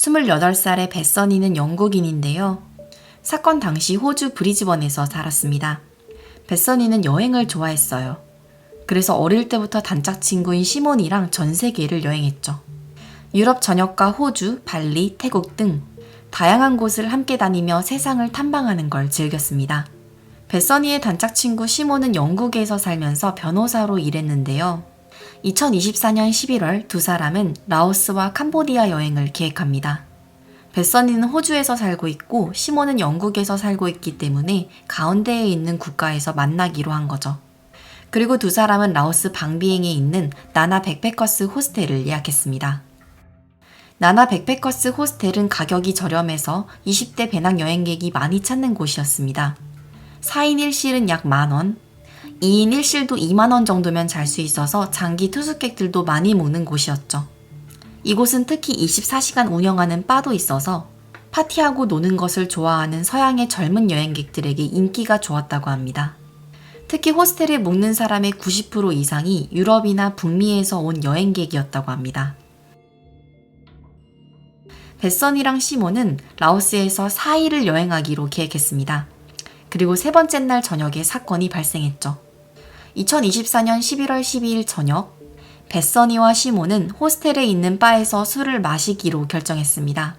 28살의 베서니는 영국인인데요. 사건 당시 호주 브리즈번에서 살았습니다. 베서니는 여행을 좋아했어요. 그래서 어릴 때부터 단짝 친구인 시몬이랑 전 세계를 여행했죠. 유럽 전역과 호주, 발리, 태국 등 다양한 곳을 함께 다니며 세상을 탐방하는 걸 즐겼습니다. 베서니의 단짝 친구 시몬은 영국에서 살면서 변호사로 일했는데요. 2024년 11월 두 사람은 라오스와 캄보디아 여행을 계획합니다. 베서니는 호주에서 살고 있고 시몬은 영국에서 살고 있기 때문에 가운데에 있는 국가에서 만나기로 한 거죠. 그리고 두 사람은 라오스 방비행에 있는 나나 백패커스 호스텔을 예약했습니다. 나나 백패커스 호스텔은 가격이 저렴해서 20대 배낭 여행객이 많이 찾는 곳이었습니다. 4인 1실은 약 만원, 2인 1실도 2만원 정도면 잘 수 있어서 장기 투숙객들도 많이 묵는 곳이었죠. 이곳은 특히 24시간 운영하는 바도 있어서 파티하고 노는 것을 좋아하는 서양의 젊은 여행객들에게 인기가 좋았다고 합니다. 특히 호스텔에 묵는 사람의 90% 이상이 유럽이나 북미에서 온 여행객이었다고 합니다. 베선이랑 시몬은 라오스에서 4일을 여행하기로 계획했습니다. 그리고 세 번째 날 저녁에 사건이 발생했죠. 2024년 11월 12일 저녁, 베서니와 시몬은 호스텔에 있는 바에서 술을 마시기로 결정했습니다.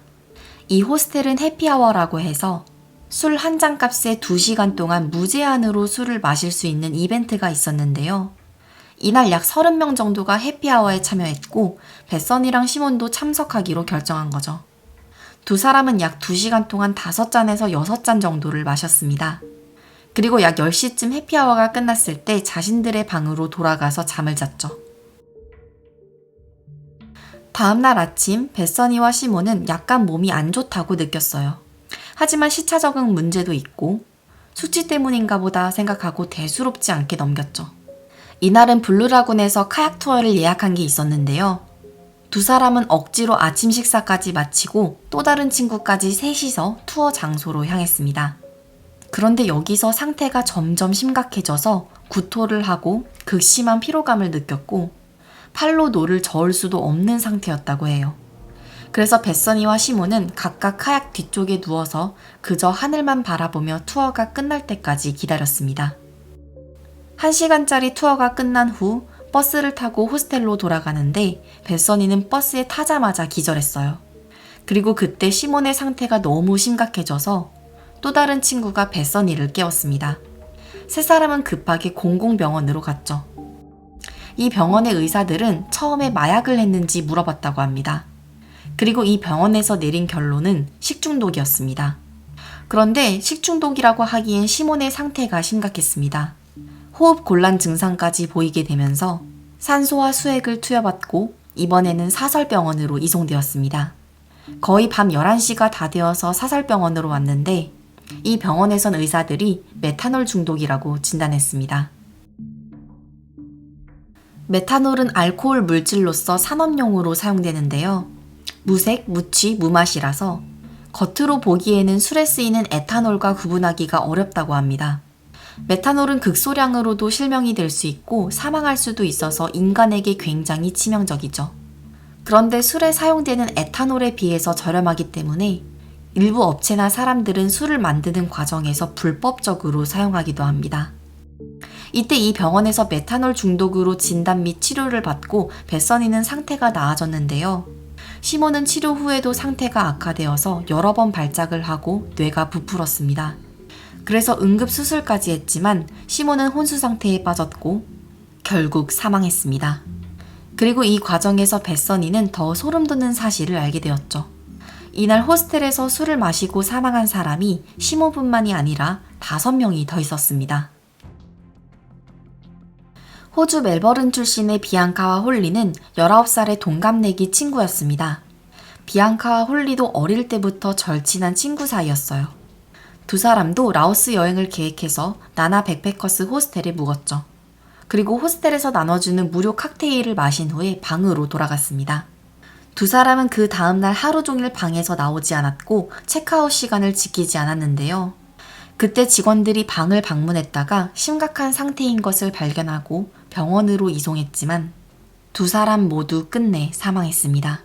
이 호스텔은 해피아워라고 해서 술 한 잔 값에 2시간 동안 무제한으로 술을 마실 수 있는 이벤트가 있었는데요. 이날 약 30명 정도가 해피아워에 참여했고, 베서니랑 시몬도 참석하기로 결정한 거죠. 두 사람은 약 2시간 동안 5잔에서 6잔 정도를 마셨습니다. 그리고 약 10시쯤 해피아워가 끝났을 때 자신들의 방으로 돌아가서 잠을 잤죠. 다음날 아침 베서니와 시몬은 약간 몸이 안 좋다고 느꼈어요. 하지만 시차 적응 문제도 있고 숙취 때문인가 보다 생각하고 대수롭지 않게 넘겼죠. 이날은 블루라군에서 카약 투어를 예약한 게 있었는데요. 두 사람은 억지로 아침 식사까지 마치고 또 다른 친구까지 셋이서 투어 장소로 향했습니다. 그런데 여기서 상태가 점점 심각해져서 구토를 하고 극심한 피로감을 느꼈고 팔로 노를 저을 수도 없는 상태였다고 해요. 그래서 베서니와 시몬은 각각 카약 뒤쪽에 누워서 그저 하늘만 바라보며 투어가 끝날 때까지 기다렸습니다. 1시간짜리 투어가 끝난 후 버스를 타고 호스텔로 돌아가는데 베서니는 버스에 타자마자 기절했어요. 그리고 그때 시몬의 상태가 너무 심각해져서 또 다른 친구가 베서니를 깨웠습니다. 세 사람은 급하게 공공병원으로 갔죠. 이 병원의 의사들은 처음에 마약을 했는지 물어봤다고 합니다. 그리고 이 병원에서 내린 결론은 식중독이었습니다. 그런데 식중독이라고 하기엔 시몬의 상태가 심각했습니다. 호흡 곤란 증상까지 보이게 되면서 산소와 수액을 투여받고 이번에는 사설병원으로 이송되었습니다. 거의 밤 11시가 다 되어서 사설병원으로 왔는데 이 병원에선 의사들이 메탄올 중독이라고 진단했습니다. 메탄올은 알코올 물질로서 산업용으로 사용되는데요. 무색, 무취, 무맛이라서 겉으로 보기에는 술에 쓰이는 에탄올과 구분하기가 어렵다고 합니다. 메탄올은 극소량으로도 실명이 될 수 있고 사망할 수도 있어서 인간에게 굉장히 치명적이죠. 그런데 술에 사용되는 에탄올에 비해서 저렴하기 때문에 일부 업체나 사람들은 술을 만드는 과정에서 불법적으로 사용하기도 합니다. 이때 이 병원에서 메탄올 중독으로 진단 및 치료를 받고 베서니는 상태가 나아졌는데요. 시몬은 치료 후에도 상태가 악화되어서 여러 번 발작을 하고 뇌가 부풀었습니다. 그래서 응급 수술까지 했지만 시몬은 혼수 상태에 빠졌고 결국 사망했습니다. 그리고 이 과정에서 베서니는 더 소름 돋는 사실을 알게 되었죠. 이날 호스텔에서 술을 마시고 사망한 사람이 시몬뿐만이 아니라 다섯 명이 더 있었습니다. 호주 멜버른 출신의 비앙카와 홀리는 19살의 동갑내기 친구였습니다. 비앙카와 홀리도 어릴 때부터 절친한 친구 사이였어요. 두 사람도 라오스 여행을 계획해서 나나 백패커스 호스텔에 묵었죠. 그리고 호스텔에서 나눠주는 무료 칵테일을 마신 후에 방으로 돌아갔습니다. 두 사람은 그 다음날 하루 종일 방에서 나오지 않았고 체크아웃 시간을 지키지 않았는데요. 그때 직원들이 방을 방문했다가 심각한 상태인 것을 발견하고 병원으로 이송했지만 두 사람 모두 끝내 사망했습니다.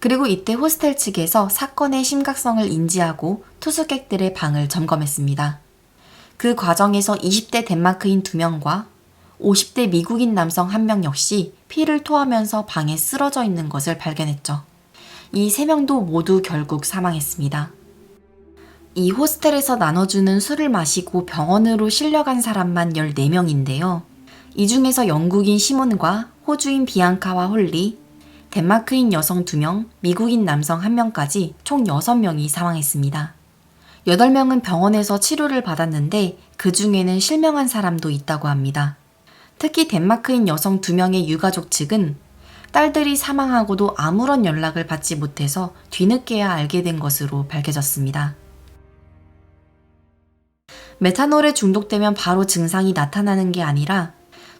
그리고 이때 호스텔 측에서 사건의 심각성을 인지하고 투숙객들의 방을 점검했습니다. 그 과정에서 20대 덴마크인 2명과 50대 미국인 남성 1명 역시 피를 토하면서 방에 쓰러져 있는 것을 발견했죠. 이 3명도 모두 결국 사망했습니다. 이 호스텔에서 나눠주는 술을 마시고 병원으로 실려간 사람만 14명인데요. 이 중에서 영국인 시몬과 호주인 비앙카와 홀리, 덴마크인 여성 2명, 미국인 남성 1명까지 총 6명이 사망했습니다. 8명은 병원에서 치료를 받았는데 그 중에는 실명한 사람도 있다고 합니다. 특히 덴마크인 여성 2명의 유가족 측은 딸들이 사망하고도 아무런 연락을 받지 못해서 뒤늦게야 알게 된 것으로 밝혀졌습니다. 메탄올에 중독되면 바로 증상이 나타나는 게 아니라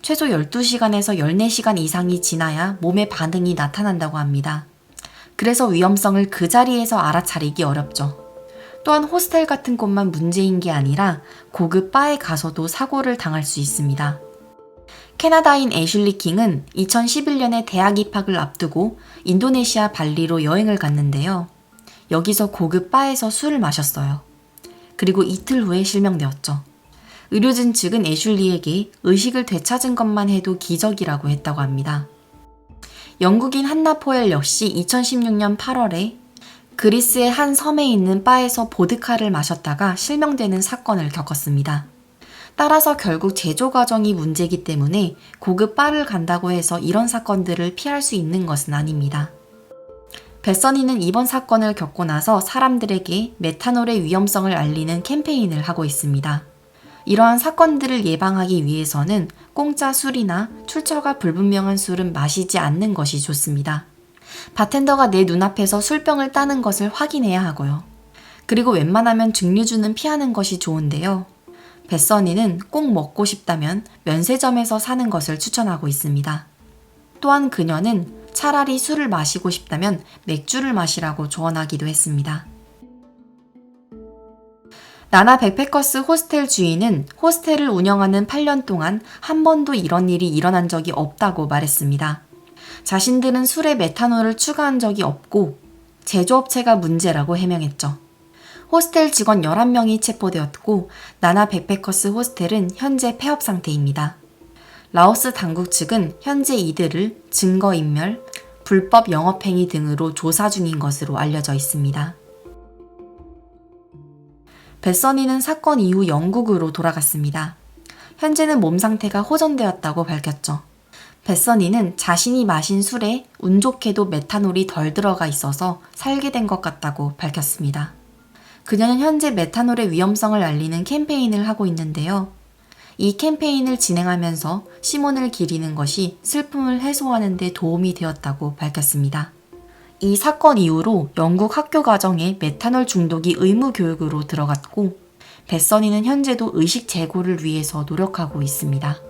최소 12시간에서 14시간 이상이 지나야 몸의 반응이 나타난다고 합니다. 그래서 위험성을 그 자리에서 알아차리기 어렵죠. 또한 호스텔 같은 곳만 문제인 게 아니라 고급 바에 가서도 사고를 당할 수 있습니다. 캐나다인 애슐리 킹은 2011년에 대학 입학을 앞두고 인도네시아 발리로 여행을 갔는데요. 여기서 고급 바에서 술을 마셨어요. 그리고 이틀 후에 실명되었죠. 의료진 측은 애슐리에게 의식을 되찾은 것만 해도 기적이라고 했다고 합니다. 영국인 한나 포엘 역시 2016년 8월에 그리스의 한 섬에 있는 바에서 보드카를 마셨다가 실명되는 사건을 겪었습니다. 따라서 결국 제조 과정이 문제이기 때문에 고급 바를 간다고 해서 이런 사건들을 피할 수 있는 것은 아닙니다. 베서니는 이번 사건을 겪고 나서 사람들에게 메탄올의 위험성을 알리는 캠페인을 하고 있습니다. 이러한 사건들을 예방하기 위해서는 공짜 술이나 출처가 불분명한 술은 마시지 않는 것이 좋습니다. 바텐더가 내 눈앞에서 술병을 따는 것을 확인해야 하고요. 그리고 웬만하면 증류주는 피하는 것이 좋은데요. 베서니는 꼭 먹고 싶다면 면세점에서 사는 것을 추천하고 있습니다. 또한 그녀는 차라리 술을 마시고 싶다면 맥주를 마시라고 조언하기도 했습니다. 나나 백패커스 호스텔 주인은 호스텔을 운영하는 8년 동안 한 번도 이런 일이 일어난 적이 없다고 말했습니다. 자신들은 술에 메탄올을 추가한 적이 없고 제조업체가 문제라고 해명했죠. 호스텔 직원 11명이 체포되었고 나나 백패커스 호스텔은 현재 폐업 상태입니다. 라오스 당국 측은 현재 이들을 증거인멸, 불법 영업행위 등으로 조사 중인 것으로 알려져 있습니다. 베서니는 사건 이후 영국으로 돌아갔습니다. 현재는 몸 상태가 호전되었다고 밝혔죠. 베서니는 자신이 마신 술에 운 좋게도 메탄올이 덜 들어가 있어서 살게 된 것 같다고 밝혔습니다. 그녀는 현재 메탄올의 위험성을 알리는 캠페인을 하고 있는데요. 이 캠페인을 진행하면서 시몬을 기리는 것이 슬픔을 해소하는 데 도움이 되었다고 밝혔습니다. 이 사건 이후로 영국 학교 과정에 메탄올 중독이 의무 교육으로 들어갔고, 베서니는 현재도 의식 제고를 위해서 노력하고 있습니다.